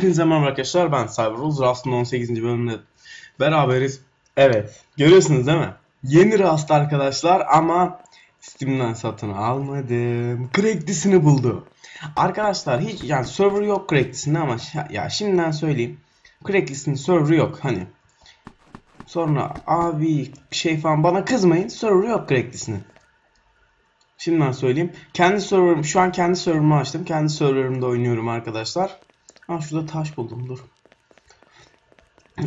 Hepinize merhaba arkadaşlar ben Cyberrules Rust'ın 18. bölümünde beraberiz. Evet görüyorsunuz değil mi? Yeni Rust arkadaşlar ama Steam'den satın almadım. Cracklis'ini buldu. Arkadaşlar hiç yani server yok Cracklis'inde ama ya şimdiden söyleyeyim. Cracklis'in server yok hani. Sonra abi şey falan bana kızmayın server yok Cracklis'inin. Şimdiden söyleyeyim. Kendi server'ım şu an kendi server'ımı açtım. Kendi server'ımda oynuyorum arkadaşlar. Ha şurada taş buldum dur.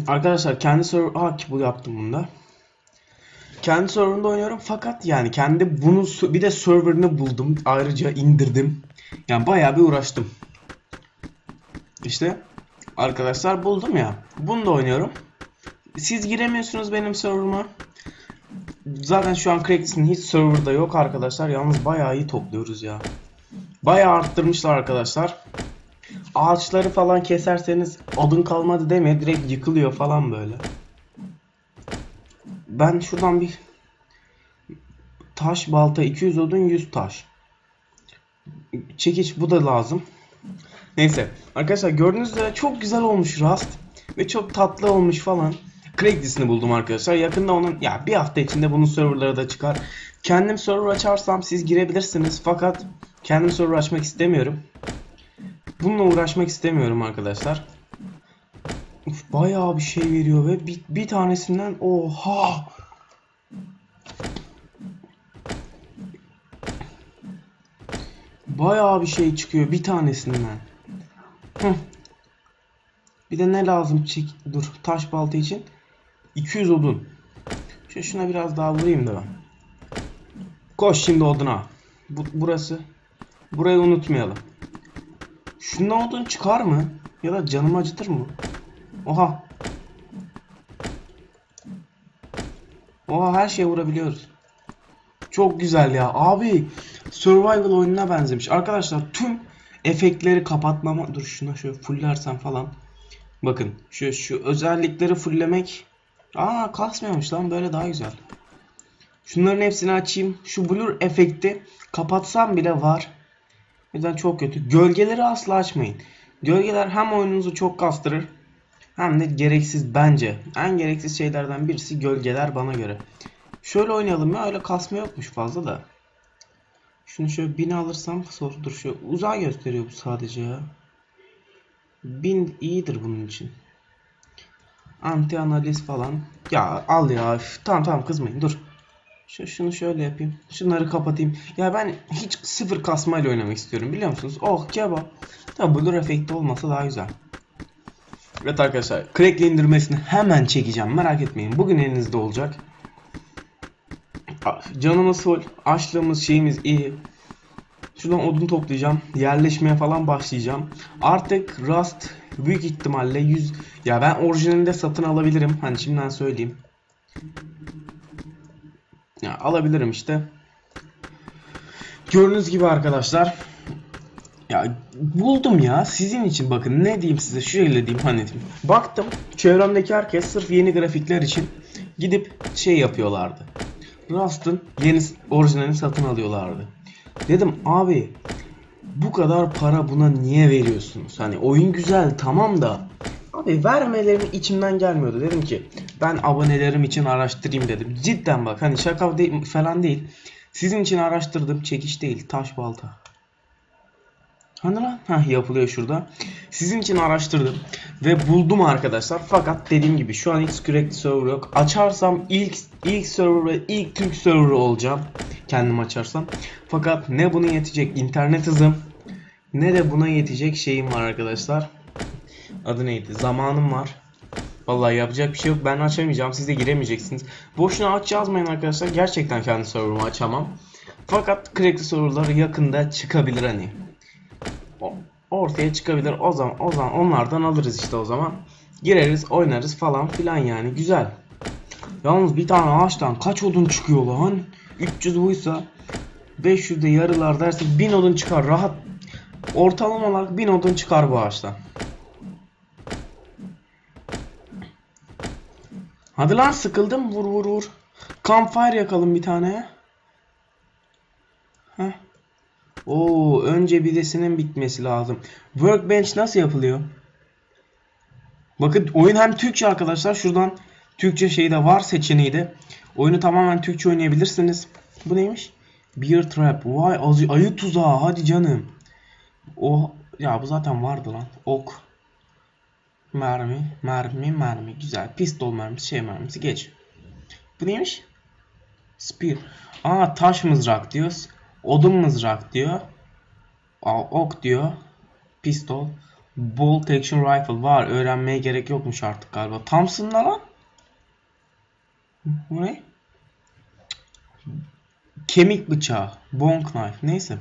Arkadaşlar kendi server ha bu yaptım bunda. Kendi server'ımda oynuyorum fakat yani kendi bunu bir de server'ını buldum. Ayrıca indirdim. Yani bayağı bir uğraştım. İşte arkadaşlar buldum ya. Bunu da oynuyorum. Siz giremiyorsunuz benim server'ıma. Zaten şu an Cracks'in hiç server'da yok arkadaşlar. Yalnız bayağı iyi topluyoruz ya. Bayağı arttırmışlar arkadaşlar. Ağaçları falan keserseniz odun kalmadı demiyor. Direkt yıkılıyor falan böyle. Ben şuradan bir taş balta 200 odun 100 taş. Çekiç bu da lazım. Neyse arkadaşlar gördüğünüz üzere çok güzel olmuş Rust. Ve çok tatlı olmuş falan. Craigslist'ini buldum arkadaşlar. Yakında onun ya bir hafta içinde bunun serverları da çıkar. Kendim server açarsam siz girebilirsiniz. Fakat kendim server açmak istemiyorum. Bununla uğraşmak istemiyorum arkadaşlar. Uf, bayağı bir şey veriyor ve bir, bir tanesinden oha. Bayağı bir şey çıkıyor bir tanesinden. Hıh. Bir de ne lazım? Çek, dur taş balta için. 200 odun. Şu şuna biraz daha vurayım da ben. Koş şimdi oduna. Bu, burası. Burayı unutmayalım. Şundan odun çıkar mı? Ya da canımı acıtır mı? Oha. Oha her şeye vurabiliyoruz. Çok güzel ya. Abi survival oyununa benzemiş. Arkadaşlar tüm efektleri kapatmama... Dur şuna şöyle fullersem falan. Bakın şu, şu özellikleri fulllemek Aa kasmıyormuş lan böyle daha güzel. Şunların hepsini açayım. Şu blur efekti kapatsam bile var. O yüzden çok kötü. Gölgeleri asla açmayın. Gölgeler hem oyununuzu çok kastırır hem de gereksiz bence. En gereksiz şeylerden birisi gölgeler bana göre. Şöyle oynayalım ya öyle kasma yokmuş fazla da. Şunu şöyle bin alırsam dur şu uzağa gösteriyor bu sadece ya. Bin iyidir bunun için. Anti analiz falan. Ya al ya. Tamam tamam kızmayın dur. Şu, şunu şöyle yapayım. Şunları kapatayım. Ya ben hiç sıfır kasmayla oynamak istiyorum biliyor musunuz? Oh kebap. Tabi blur efekti olmasa daha güzel. Evet arkadaşlar. Crack'le indirmesini hemen çekeceğim. Merak etmeyin. Bugün elinizde olacak. Canımız full. Açlığımız şeyimiz iyi. Şuradan odun toplayacağım. Yerleşmeye falan başlayacağım. Artık Rust büyük ihtimalle 100 ya ben orijinalinde satın alabilirim. Hani şimdiden söyleyeyim. Ya alabilirim işte. Gördüğünüz gibi arkadaşlar. Ya buldum ya sizin için bakın ne diyeyim size şöyle diyeyim hani diyeyim. Baktım çevremdeki herkes sırf yeni grafikler için gidip şey yapıyorlardı. Rust'ın yeni orijinalini satın alıyorlardı. Dedim abi bu kadar para buna niye veriyorsunuz? Hani oyun güzel tamam da abi vermeleri içimden gelmiyordu. Dedim ki ben abonelerim için araştırayım dedim. Cidden bak hani şaka falan değil. Sizin için araştırdım. Çekiş değil taş balta. Hani lan? Heh, yapılıyor şurada. Sizin için araştırdım ve buldum arkadaşlar. Fakat dediğim gibi şu an hiç sürekli server yok. Açarsam ilk ilk server ve ilk Türk server olacağım. Kendim açarsam. Fakat ne buna yetecek internet hızım ne de buna yetecek şeyim var arkadaşlar. Adı neydi? Zamanım var. Vallahi yapacak bir şey yok. Ben açamayacağım. Siz de giremeyeceksiniz. Boşuna aç yazmayın arkadaşlar. Gerçekten kendi server'ımı açamam. Fakat crackli server'lar yakında çıkabilir hani ortaya çıkabilir. O zaman o zaman onlardan alırız işte o zaman. Gireriz, oynarız falan filan yani güzel. Yalnız bir tane ağaçtan kaç odun çıkıyor lan? 300 buysa 500'de yarılar dersek 1000 odun çıkar rahat. Ortalama olarak 1000 odun çıkar bu ağaçtan. Hadi lan sıkıldım vur vur vur. Campfire yakalım bir tane. Heh. Oo, önce birisinin bitmesi lazım. Workbench nasıl yapılıyor? Bakın oyun hem Türkçe arkadaşlar. Şuradan Türkçe şeyi de var seçeneği de. Oyunu tamamen Türkçe oynayabilirsiniz. Bu neymiş? Beer Trap. Vay ayı tuzağı. Hadi canım. O ya bu zaten vardı lan. Ok. Mermi, mermi, mermi. Güzel. Pistol mermisi, şey mermisi. Geç. Bu neymiş? Spear. Aa taş mızrak diyoruz. Odun mızrak diyor. Aa, ok diyor. Pistol. Bolt action rifle var. Öğrenmeye gerek yokmuş artık galiba. Thompson'la lan. Bu ne? Kemik bıçağı. Bone knife. Neyse.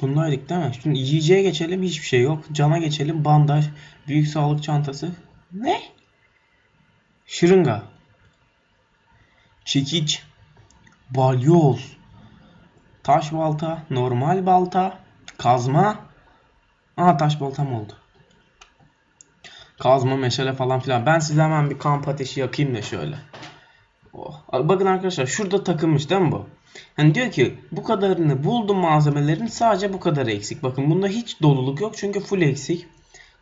Bunlardık değil mi? Şimdi yiyeceğe geçelim. Hiçbir şey yok. Cana geçelim. Bandaj. Büyük sağlık çantası. Ne? Şırınga. Çekiç. Balyoz. Taş balta. Normal balta. Kazma. Aha taş baltam oldu. Kazma, meşale falan filan. Ben size hemen bir kamp ateşi yakayım da şöyle. Oh. Bakın arkadaşlar şurada takılmış değil mi bu? Hani diyor ki bu kadarını buldum malzemelerin sadece bu kadar eksik. Bakın bunda hiç doluluk yok çünkü full eksik.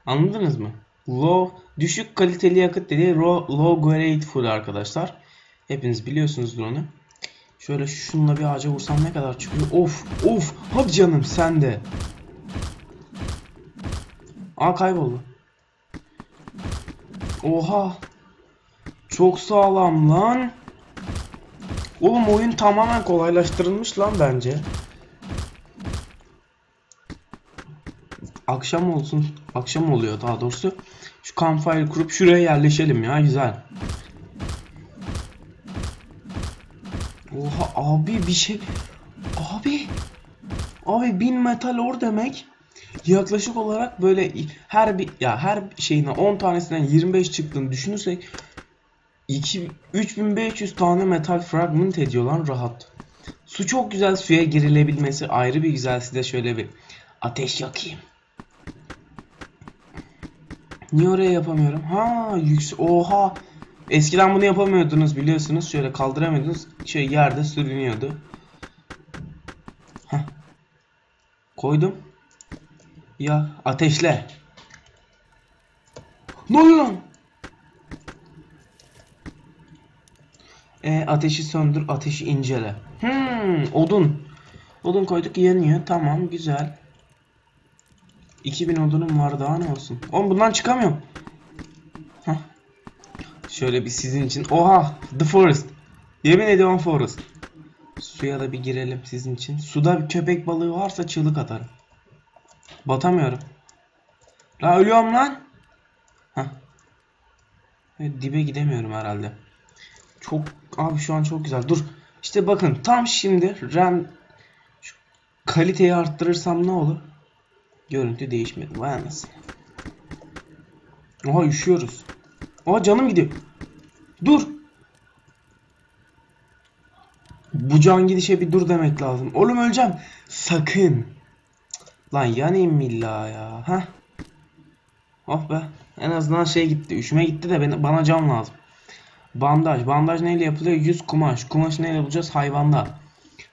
Anladınız mı? Low, düşük kaliteli yakıt dediği low, low grade full arkadaşlar. Hepiniz biliyorsunuzdur onu. Şöyle şununla bir ağaca vursam ne kadar çıkıyor? Of of hadi canım sen de. Aa kayboldu. Oha. Çok sağlam lan. Oğlum oyun tamamen kolaylaştırılmış lan bence. Akşam olsun. Akşam oluyor daha doğrusu. Şu campfire kurup şuraya yerleşelim ya güzel. Oha abi bir şey. Abi. Abi bin metal or demek. Yaklaşık olarak böyle her bir ya her şeyine 10 tanesinden 25 çıktığını düşünürsek 2 3500 tane metal fragment ediyor lan rahat. Su çok güzel suya girilebilmesi ayrı bir güzel size şöyle bir ateş yakayım. Niye oraya yapamıyorum? Ha yüksek oha. Eskiden bunu yapamıyordunuz biliyorsunuz. Şöyle kaldıramıyordunuz. Şey yerde sürünüyordu. Heh. Koydum. Ya ateşle. Ne oluyor lan? E, ateşi söndür, ateşi incele. Hmm, odun. Odun koyduk yanıyor. Tamam, güzel. 2000 odunum var daha ne olsun. Oğlum bundan çıkamıyorum. Heh. Şöyle bir sizin için. Oha, The Forest. Yemin ediyorum Forest. Suya da bir girelim sizin için. Suda bir köpek balığı varsa çığlık atarım. Batamıyorum. La ölüyorum lan. Heh. Dibe gidemiyorum herhalde. Çok abi şu an çok güzel. Dur. İşte bakın tam şimdi ren şu kaliteyi arttırırsam ne olur? Görüntü değişmedi. Vay anasını. Oha üşüyoruz. Oha canım gidiyor. Dur. Bu can gidişe bir dur demek lazım. Oğlum öleceğim. Sakın. Lan yanayım illa ya. Ha? Oh be. En azından şey gitti. Üşüme gitti de bana can lazım. Bandaj. Bandaj neyle yapılıyor? 100 kumaş. Kumaş neyle bulacağız? Hayvanda.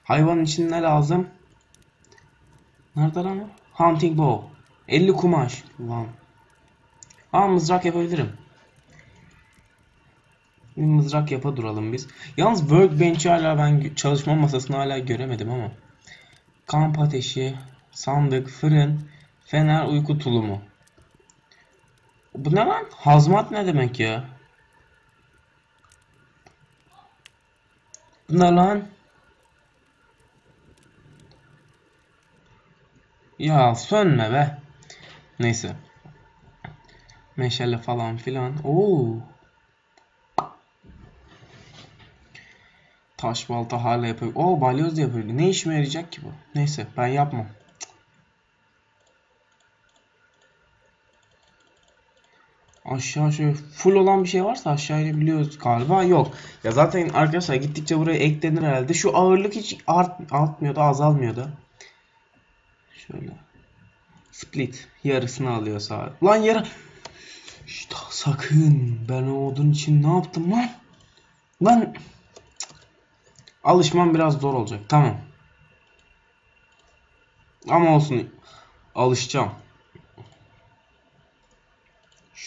Hayvanın için ne lazım? Nerede lan? Hunting bow. 50 kumaş. Lan. Aa mızrak yapabilirim. Bir mızrak yapa duralım biz. Yalnız workbench'i hala ben çalışma masasını hala göremedim ama. Kamp ateşi, sandık, fırın, fener, uyku tulumu. Bu ne lan? Hazmat ne demek ya? Ne lan? Ya sönme be. Neyse. Meşale falan filan. Oo. Taş balta hala yapıyor. Oo balyoz yapıyor. Ne işime yarayacak ki bu? Neyse ben yapmam. Aşağı şöyle full olan bir şey varsa aşağı inebiliyoruz galiba. Yok. Ya zaten arkadaşlar gittikçe buraya eklenir herhalde. Şu ağırlık hiç art, artmıyor da azalmıyor da. Şöyle. Split. Yarısını alıyor sağ. Lan yarı. İşte sakın. Ben o odun için ne yaptım lan? Lan. Alışmam biraz zor olacak. Tamam. Ama olsun. Alışacağım.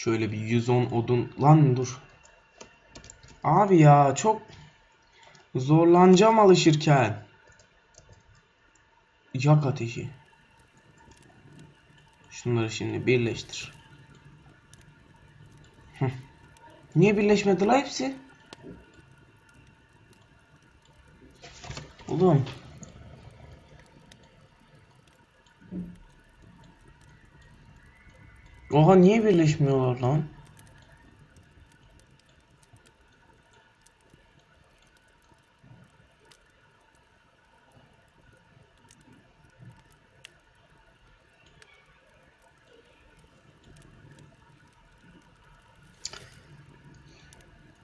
Şöyle bir 110 odun. Lan dur. Abi ya çok zorlanacağım alışırken. Yak ateşi. Şunları şimdi birleştir. Niye birleşmedi la hepsi? Oğlum. Oha niye birleşmiyorlar lan?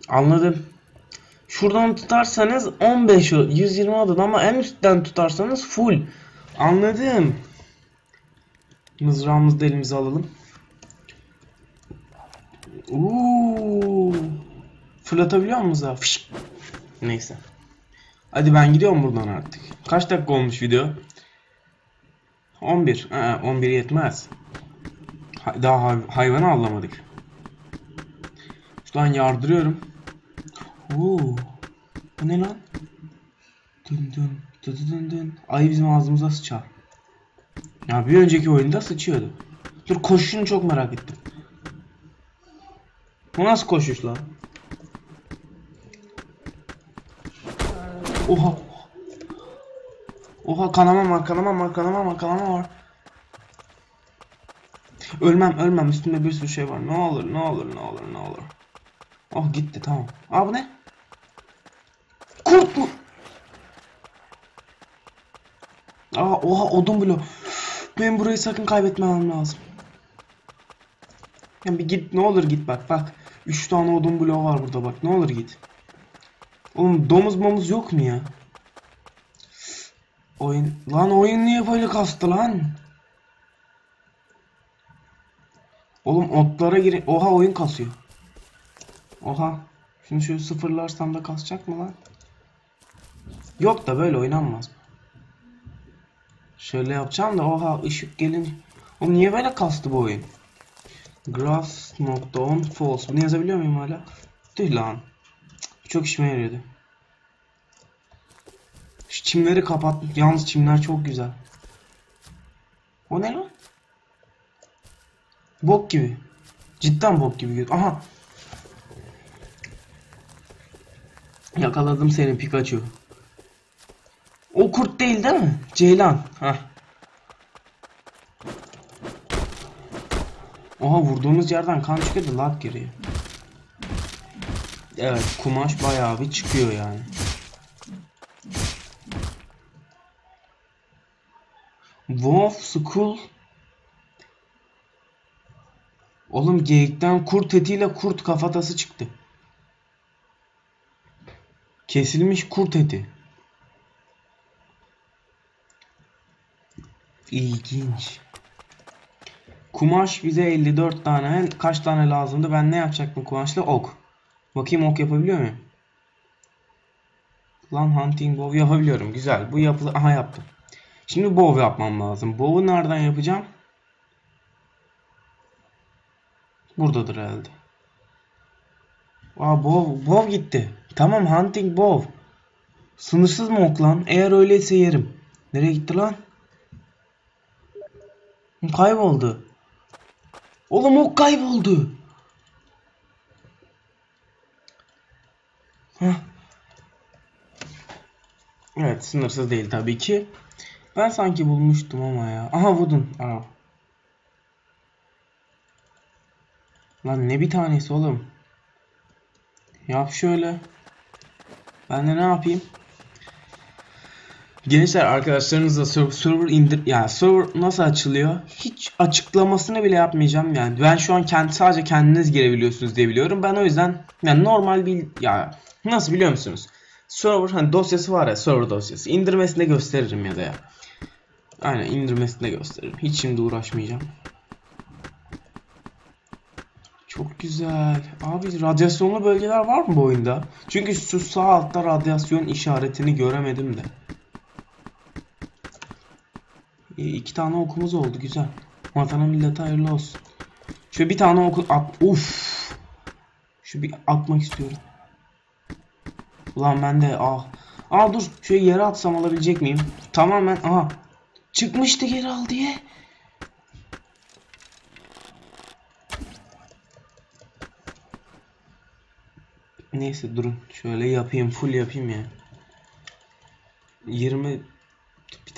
Anladım. Şuradan tutarsanız 15 o- 120 odun ama en üstten tutarsanız full. Anladım. Mızrağımızı da elimize alalım. Uuu. Fırlatabiliyor muyuz ha? Fışk. Neyse. Hadi ben gidiyorum buradan artık. Kaç dakika olmuş video? 11. Aa, 11 yetmez. Ha- Daha hay- hayvanı avlamadık. Şuradan yardırıyorum. Oo. Bu ne lan? Dın dın dın dın dın. Ay bizim ağzımıza sıçar. Ya bir önceki oyunda sıçıyordu. Dur koşuşunu çok merak ettim. Bu nasıl koşuş lan? Oha. Oha kanamam var kanamam var kanamam var kanamam var. Ölmem ölmem üstümde bir sürü şey var. Ne olur ne olur ne olur ne olur. Oh gitti tamam. Aa bu ne? Kurt mu? Aa oha odun bloğu. Ben burayı sakın kaybetmemem lazım. Ya bir git ne olur git bak bak. 3 tane odun bloğu var burada bak ne olur git. Oğlum domuz momuz yok mu ya? Oyun lan oyun niye böyle kastı lan? Oğlum otlara gir. Oha oyun kasıyor. Oha. Şunu şöyle sıfırlarsam da kasacak mı lan? Yok da böyle oynanmaz. Şöyle yapacağım da oha ışık gelin. Oğlum niye böyle kastı bu oyun? Grass nokta on false. Bunu yazabiliyor muyum hala? Tüh lan. Çok işime yarıyordu. Şu çimleri kapat. Yalnız çimler çok güzel. O ne lan? Bok gibi. Cidden bok gibi. Aha. Yakaladım seni Pikachu. O kurt değil değil mi? Ceylan. Hah. Oha vurduğumuz yerden kan çıkıyordu lag giriyor. Evet kumaş bayağı bir çıkıyor yani. Wolf School Oğlum geyikten kurt etiyle kurt kafatası çıktı. Kesilmiş kurt eti. İlginç. Kumaş bize 54 tane. Kaç tane lazımdı? Ben ne yapacaktım kumaşla? Ok. Bakayım ok yapabiliyor muyum? Lan hunting bow yapabiliyorum. Güzel. Bu yapılı. Aha yaptım. Şimdi bow yapmam lazım. Bow'u nereden yapacağım? Buradadır herhalde. Aa bow, bow gitti. Tamam hunting bow. Sınırsız mı ok lan? Eğer öyleyse yerim. Nereye gitti lan? Kayboldu. Oğlum ok kayboldu. Heh. Evet sınırsız değil tabii ki. Ben sanki bulmuştum ama ya. Aha vurdun. Aa. Lan ne bir tanesi oğlum. Yap şöyle. Ben de ne yapayım? Gençler arkadaşlarınızla ser- server indir yani server nasıl açılıyor? Hiç açıklamasını bile yapmayacağım yani. Ben şu an kendi sadece kendiniz girebiliyorsunuz diye biliyorum. Ben o yüzden yani normal bir ya nasıl biliyor musunuz? Server hani dosyası var ya server dosyası. İndirmesini gösteririm ya da ya. Aynen indirmesini gösteririm. Hiç şimdi uğraşmayacağım. Çok güzel. Abi radyasyonlu bölgeler var mı bu oyunda? Çünkü şu sağ altta radyasyon işaretini göremedim de. İyi, iki tane okumuz oldu güzel. Vatana millete hayırlı olsun. Şöyle bir tane oku at. Uf. Şu bir atmak istiyorum. Ulan ben de ah. Aa dur şöyle yere atsam alabilecek miyim? Tamamen aha. Çıkmıştı geri al diye. Neyse durun. Şöyle yapayım. Full yapayım ya. 20 bir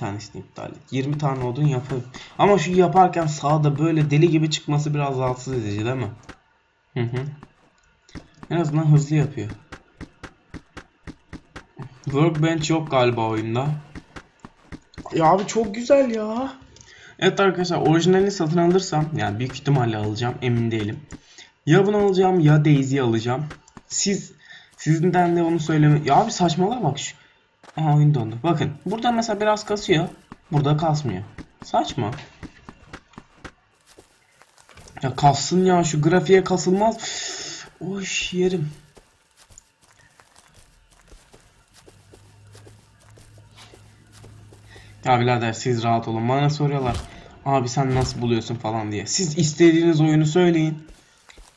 tanesini iptal et. 20 tane odun yapayım. Ama şu yaparken sağda böyle deli gibi çıkması biraz rahatsız edici değil mi? Hı hı. En azından hızlı yapıyor. Workbench yok galiba oyunda. Ya abi çok güzel ya. Evet arkadaşlar orijinalini satın alırsam yani büyük ihtimalle alacağım emin değilim. Ya bunu alacağım ya Daisy'yi alacağım. Siz sizden de onu söyleme. Ya abi saçmalama bak şu. Aha oyun dondu. Bakın burada mesela biraz kasıyor. Burada kasmıyor. Saçma. Ya kassın ya şu grafiğe kasılmaz. Oş yerim. Ya birader siz rahat olun. Bana soruyorlar. Abi sen nasıl buluyorsun falan diye. Siz istediğiniz oyunu söyleyin.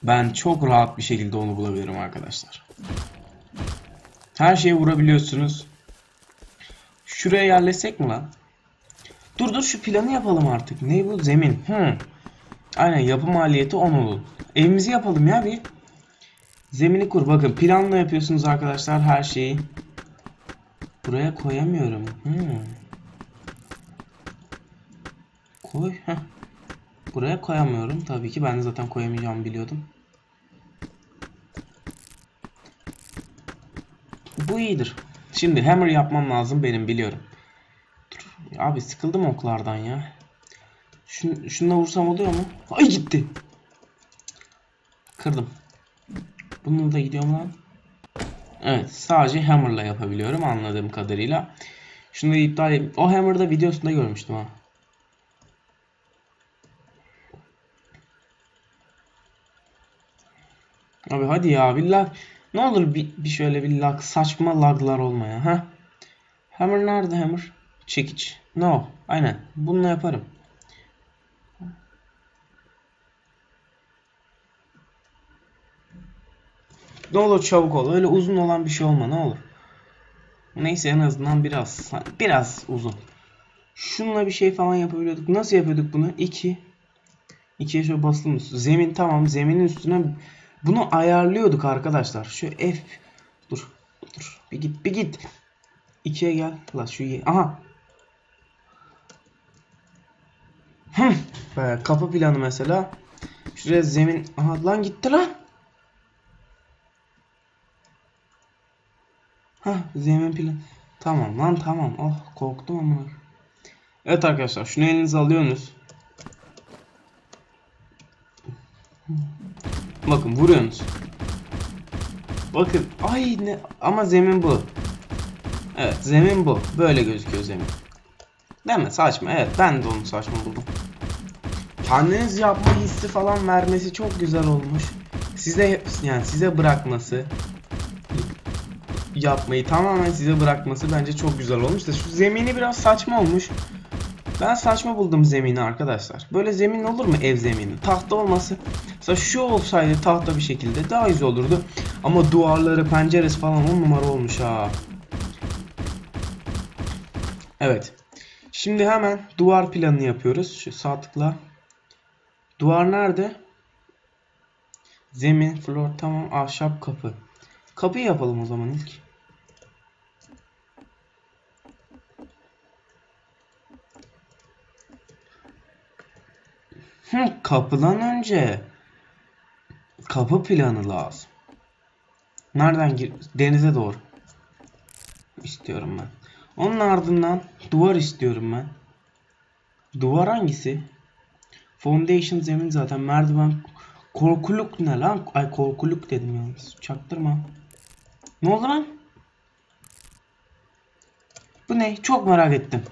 Ben çok rahat bir şekilde onu bulabilirim arkadaşlar. Her şeyi vurabiliyorsunuz. Şuraya yerleşsek mi lan? Dur dur şu planı yapalım artık. Ne bu? Zemin. Hmm. Aynen yapı maliyeti 10 olun. Evimizi yapalım ya bir. Zemini kur. Bakın planla yapıyorsunuz arkadaşlar her şeyi. Buraya koyamıyorum. Hmm. Koy. Heh. Buraya koyamıyorum. Tabii ki ben de zaten koyamayacağımı biliyordum. Bu iyidir. Şimdi hammer yapmam lazım benim biliyorum. Dur. Abi sıkıldım oklardan ya. Şun, şununla vursam oluyor mu? Ay gitti. Kırdım. Bununla da gidiyorum lan. Evet sadece hammer'la yapabiliyorum anladığım kadarıyla. Şunu da iptal edeyim. O hammer'da videosunda görmüştüm ha. Abi hadi ya bir lag. Ne olur bir, bir şöyle bir lag. Saçma laglar olmaya. ha. Hammer nerede hammer? Çekiç. No. Aynen. Bununla yaparım. Ne olur çabuk ol. Öyle uzun olan bir şey olma ne olur. Neyse en azından biraz. Biraz uzun. Şununla bir şey falan yapabiliyorduk. Nasıl yapıyorduk bunu? 2. 2'ye şöyle basılı Zemin tamam. Zeminin üstüne bunu ayarlıyorduk arkadaşlar. Şu F. Dur. Dur. Bir git bir git. 2'ye gel. La şu ye. Aha. Hı. Ee, kapı planı mesela. Şuraya zemin. Aha lan gitti lan. Ha zemin plan. Tamam lan tamam. Oh korktum ama. Evet arkadaşlar şunu elinize alıyorsunuz. Bakın vuruyorsunuz. Bakın ay ne ama zemin bu. Evet zemin bu. Böyle gözüküyor zemin. Değil mi? Saçma. Evet ben de onu saçma buldum. Kendiniz yapma hissi falan vermesi çok güzel olmuş. Size yani size bırakması yapmayı tamamen size bırakması bence çok güzel olmuş da şu zemini biraz saçma olmuş. Ben saçma buldum zemini arkadaşlar. Böyle zemin olur mu ev zemini? Tahta olması. Mesela şu olsaydı tahta bir şekilde daha güzel olurdu. Ama duvarları, penceresi falan on numara olmuş ha. Evet. Şimdi hemen duvar planını yapıyoruz. Şu sağ tıkla. Duvar nerede? Zemin, floor tamam. Ahşap kapı. Kapı yapalım o zaman ilk. Hı, kapıdan önce kapı planı lazım. Nereden gir? Denize doğru. İstiyorum ben. Onun ardından duvar istiyorum ben. Duvar hangisi? Foundation zemin zaten merdiven. Korkuluk ne lan? Ay korkuluk dedim yalnız. Çaktırma. Ne oldu lan? Bu ne? Çok merak ettim.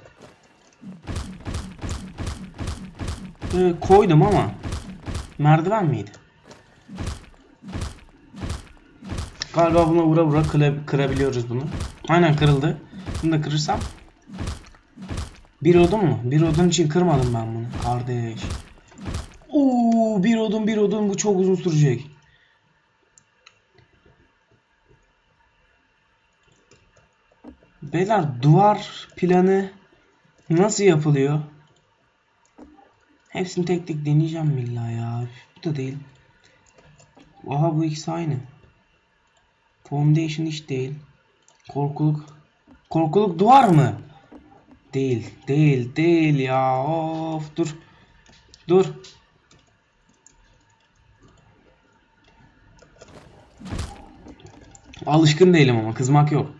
Ee, koydum ama merdiven miydi? Galiba buna vura vura kıra, kırabiliyoruz bunu. Aynen kırıldı. Bunu da kırırsam. Bir odun mu? Bir odun için kırmadım ben bunu. Kardeş. Oo bir odun bir odun bu çok uzun sürecek. Beyler duvar planı nasıl yapılıyor? Hepsini tek tek deneyeceğim illa ya. Bu da değil. Aha bu ikisi aynı. Foundation hiç değil. Korkuluk. Korkuluk duvar mı? Değil. Değil. Değil ya. Of dur. Dur. Alışkın değilim ama kızmak yok.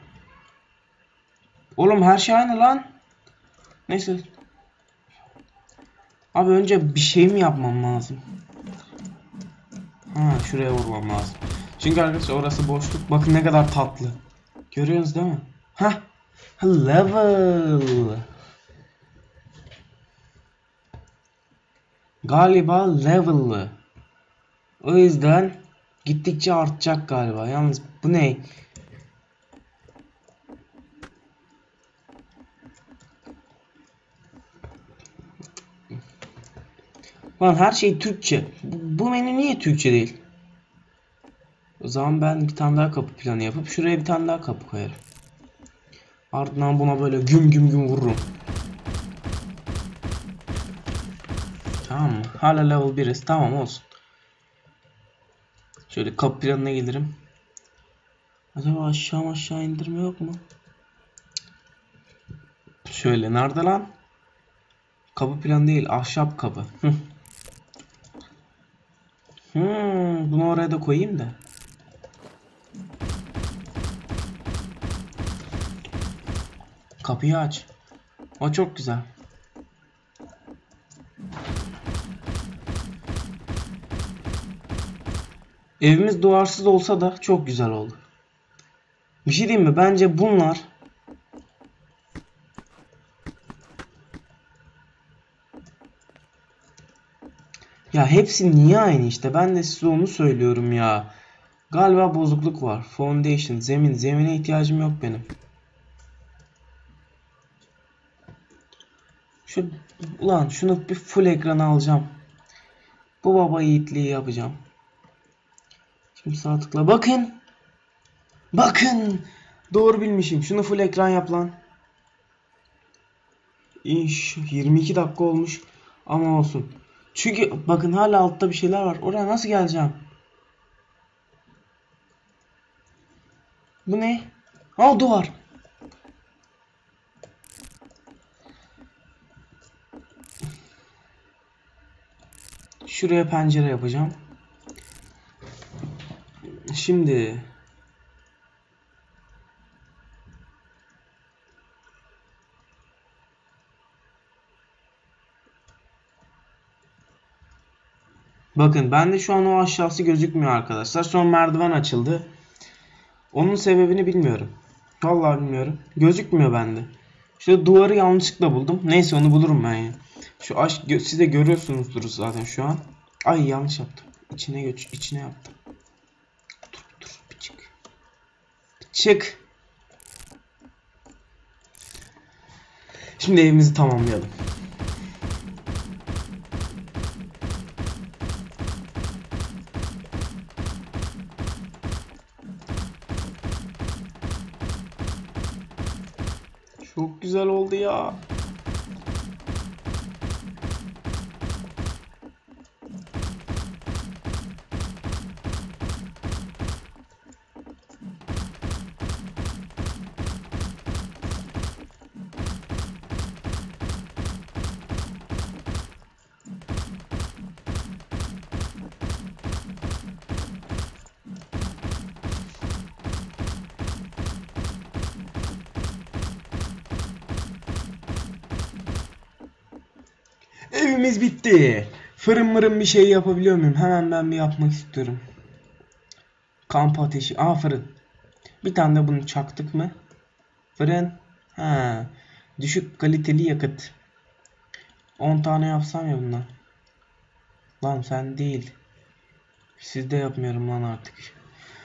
Oğlum her şey aynı lan. Neyse. Abi önce bir şey mi yapmam lazım? Ha şuraya vurmam lazım. Çünkü arkadaşlar orası boşluk. Bakın ne kadar tatlı. Görüyorsunuz değil mi? Ha. Level. Galiba level'lı. O yüzden gittikçe artacak galiba. Yalnız bu ne? Lan her şey Türkçe. Bu, bu menü niye Türkçe değil? O zaman ben bir tane daha kapı planı yapıp şuraya bir tane daha kapı koyarım. Ardından buna böyle güm güm güm vururum. Tamam mı? Hala level 1'iz. Tamam olsun. Şöyle kapı planına gelirim. Acaba aşağı aşağı indirme yok mu? Şöyle nerede lan? Kapı planı değil ahşap kapı. Hmm, bunu oraya da koyayım da. Kapıyı aç. O çok güzel. Evimiz duvarsız olsa da çok güzel oldu. Bir şey diyeyim mi? Bence bunlar Ya hepsi niye aynı işte? Ben de size onu söylüyorum ya. Galiba bozukluk var. Foundation, zemin. Zemine ihtiyacım yok benim. Şu ulan şunu bir full ekrana alacağım. Bu baba yiğitliği yapacağım. Şimdi sağ tıkla. Bakın. Bakın. Doğru bilmişim. Şunu full ekran yap lan. İş 22 dakika olmuş. Ama olsun. Çünkü bakın hala altta bir şeyler var. Oraya nasıl geleceğim? Bu ne? Aa duvar. Şuraya pencere yapacağım. Şimdi Bakın bende şu an o aşağısı gözükmüyor arkadaşlar. Son merdiven açıldı. Onun sebebini bilmiyorum. Vallahi bilmiyorum. Gözükmüyor bende. Şu duvarı yanlışlıkla buldum. Neyse onu bulurum ben ya. Şu aş siz de görüyorsunuzdur zaten şu an. Ay yanlış yaptım. İçine göç içine yaptım. Dur dur bir çık. Çık. Şimdi evimizi tamamlayalım. Çok güzel oldu ya. Evimiz bitti. Fırın mırın bir şey yapabiliyor muyum? Hemen ben bir yapmak istiyorum. Kamp ateşi. Aa fırın. Bir tane de bunu çaktık mı? Fırın. Ha. Düşük kaliteli yakıt. 10 tane yapsam ya bundan. Lan sen değil. Sizde yapmıyorum lan artık.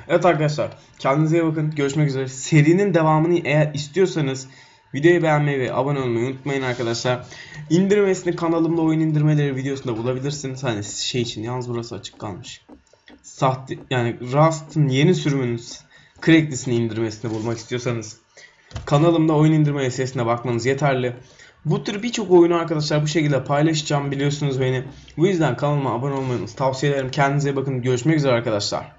Evet arkadaşlar. Kendinize iyi bakın. Görüşmek üzere. Serinin devamını eğer istiyorsanız Videoyu beğenmeyi ve abone olmayı unutmayın arkadaşlar. İndirmesini kanalımda oyun indirmeleri videosunda bulabilirsiniz. Hani şey için yalnız burası açık kalmış. Sahte yani Rust'ın yeni sürümünün Cracklis'ini indirmesini bulmak istiyorsanız kanalımda oyun indirme listesine bakmanız yeterli. Bu tür birçok oyunu arkadaşlar bu şekilde paylaşacağım biliyorsunuz beni. Bu yüzden kanalıma abone olmayı tavsiye ederim. Kendinize bakın. Görüşmek üzere arkadaşlar.